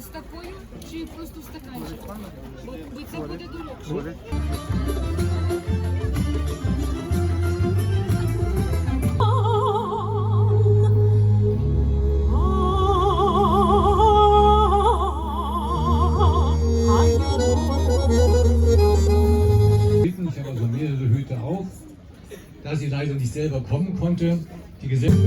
з такою чи просто в стаканчику? Бо, бо це буде дорожче. Ich habe also mehrere Hüte auf, da sie leider nicht selber kommen konnte. Die Gesellschaft.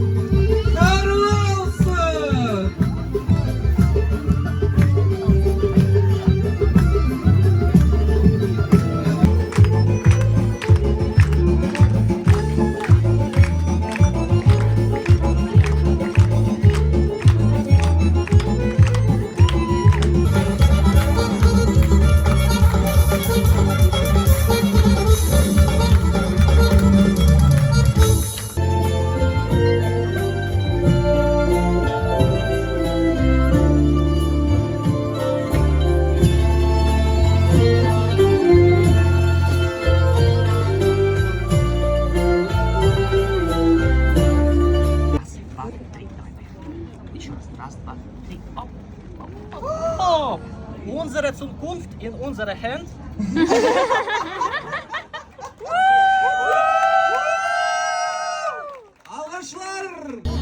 Unsere Zukunft in unserer Hand. Alkışlar.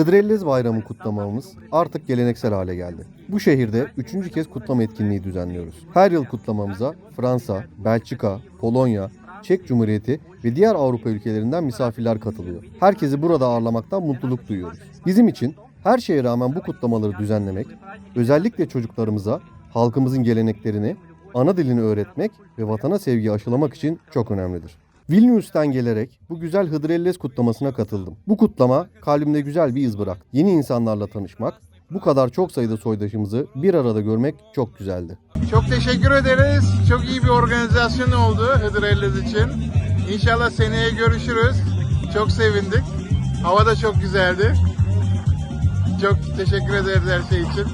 Hıdrellez Bayramı kutlamamız artık geleneksel hale geldi. Bu şehirde üçüncü kez kutlama etkinliği düzenliyoruz. Her yıl kutlamamıza Fransa, Belçika, Polonya, Çek Cumhuriyeti ve diğer Avrupa ülkelerinden misafirler katılıyor. Herkesi burada ağırlamaktan mutluluk duyuyoruz. Bizim için her şeye rağmen bu kutlamaları düzenlemek, özellikle çocuklarımıza halkımızın geleneklerini, ana dilini öğretmek ve vatana sevgi aşılamak için çok önemlidir. Vilnius'tan gelerek bu güzel Hıdrellez kutlamasına katıldım. Bu kutlama kalbimde güzel bir iz bıraktı. Yeni insanlarla tanışmak, bu kadar çok sayıda soydaşımızı bir arada görmek çok güzeldi. Çok teşekkür ederiz. Çok iyi bir organizasyon oldu Hıdrellez için. İnşallah seneye görüşürüz. Çok sevindik. Hava da çok güzeldi. Çok teşekkür ederiz her şey için.